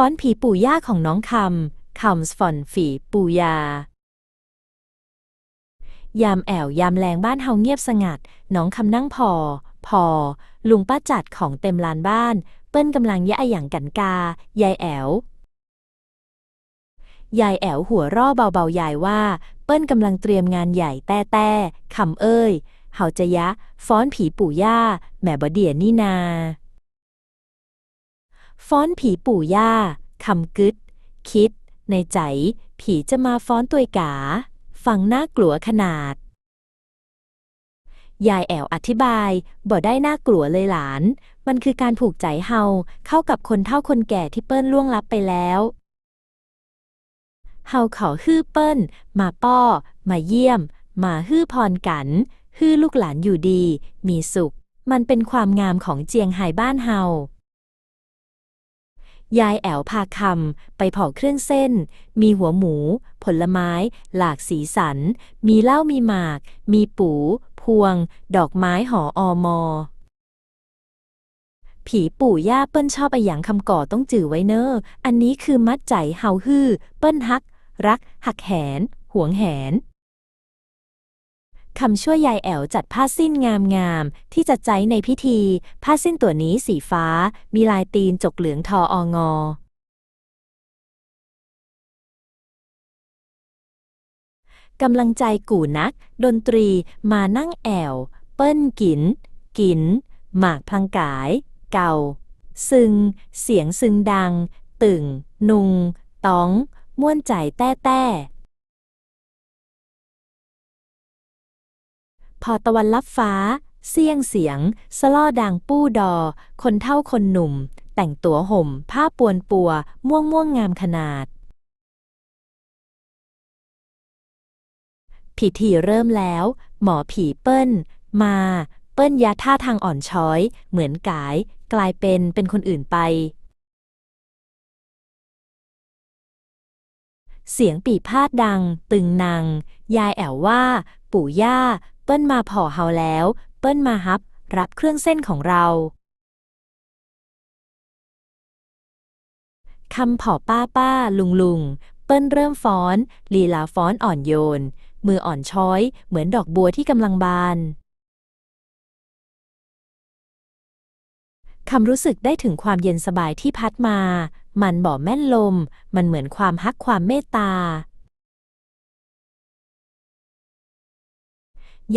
ฟ้อนผีปู่ย่าของน้องคำคำฟอนฝีปู่ยายามแอวยามแรงบ้านเฮาเงียบสงัด น้องคำนั่งพอ พอ ลุงป้าจัดของเต็มลานบ้าน เปิ้นกำลังยะอหย่างกันกา ยายแอวยายแอวหัวร่อเบาๆยายว่า เปิ้นกำลังเตรียมงานใหญ่แต้แต้คำเอ้ย เฮาจะยะ ฟ้อนผีปู่ย่า แม่บ่เดียนี่นา ฟ้อนผีปู่ย่าคำกึด คิด ในใจ ผีจะมาฟ้อนตัวกา ฟังน่ากลัวขนาด ยายแอวอธิบายบ่ได้น่ากลัวเลยหลาน มันคือการผูกใจเฮาเข้ากับคนเฒ่าคนแก่ที่เปิ้นล่วงลับไปแล้วเฮาขอฮื้อเปิ้น มาป้อ มาเยี่ยม มาฮื้อพรกันฮื้อลูกหลานอยู่ดี มีสุข มันเป็นความงามของเจียงไฮบ้านเฮา ยายแอวพาคำไปเผาเครื่องเส้น มีหัวหมู ผลไม้ หลากสีสัน มีเหล้ามีหมาก มีปู พวง ดอกไม้หออมอ ผีปู่ย่าเปิ้นชอบไอหยังคำก่อต้องจื่อไว้เนอ้อ อันนี้คือมัดใจเฮาฮื้อ เปิ้นฮัก รัก หักแหน หวงแหน คำช่วยยายแอวจัดผ้าสิ้นงามๆที่จะใจในพิธี ผ้าสิ้นตัวนี้สีฟ้า มีลายตีนจกเหลืองทอองอ กำลังใจกู่นัก ดนตรีมานั่งแอว เปิ้นกิน กิน หมากพลังกาย เก่า ซึง เสียงซึงดัง ตึงนุง ต้อง ม่วนใจแต้แต้ พอตะวันลับฟ้า เสียงเสียง สล่อดังปู้ดอ คนเท่าคนหนุ่ม แต่งตัวห่ม ผ้าปวนปัว ม่วงม่วงงามขนาด พิธีเริ่มแล้ว หมอผีเปิ้ล มา เปิ้ลยาท่าทางอ่อนช้อย เหมือนกาย กลายเป็นเป็นคนอื่นไปเสียงปีพาดดัง ตึงนังยายแอวว่า ปู่ย่า เปิ้ลมาผ่อเฮาแล้ว เปิ้ลมาฮับ รับเครื่องเส้นของเราคำผ่อป้าป้าลุงลุงเปิ้ลเริ่มฟ้อน ลีลาฟ้อนอ่อนโยน มืออ่อนช้อย เหมือนดอกบัวที่กำลังบานคำรู้สึกได้ถึงความเย็นสบายที่พัดมา มันบ่แม่นลม มันเหมือนความฮักความเมตตา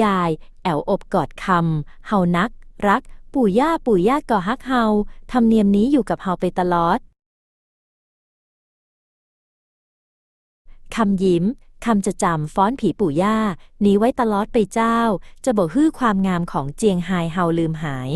ยาย แอวอบกอดคำเฮานัก รัก ปู่ย่าปู่ย่าก่อฮักเฮาทำเนียมนี้อยู่กับเฮาไปตลอดคำยิ้มคำจะจำฟ้อนผีปู่ย่านี้ไว้ตลอดไปเจ้า จะบ่ฮื้อความงามของเจียงไฮเฮาลืมหาย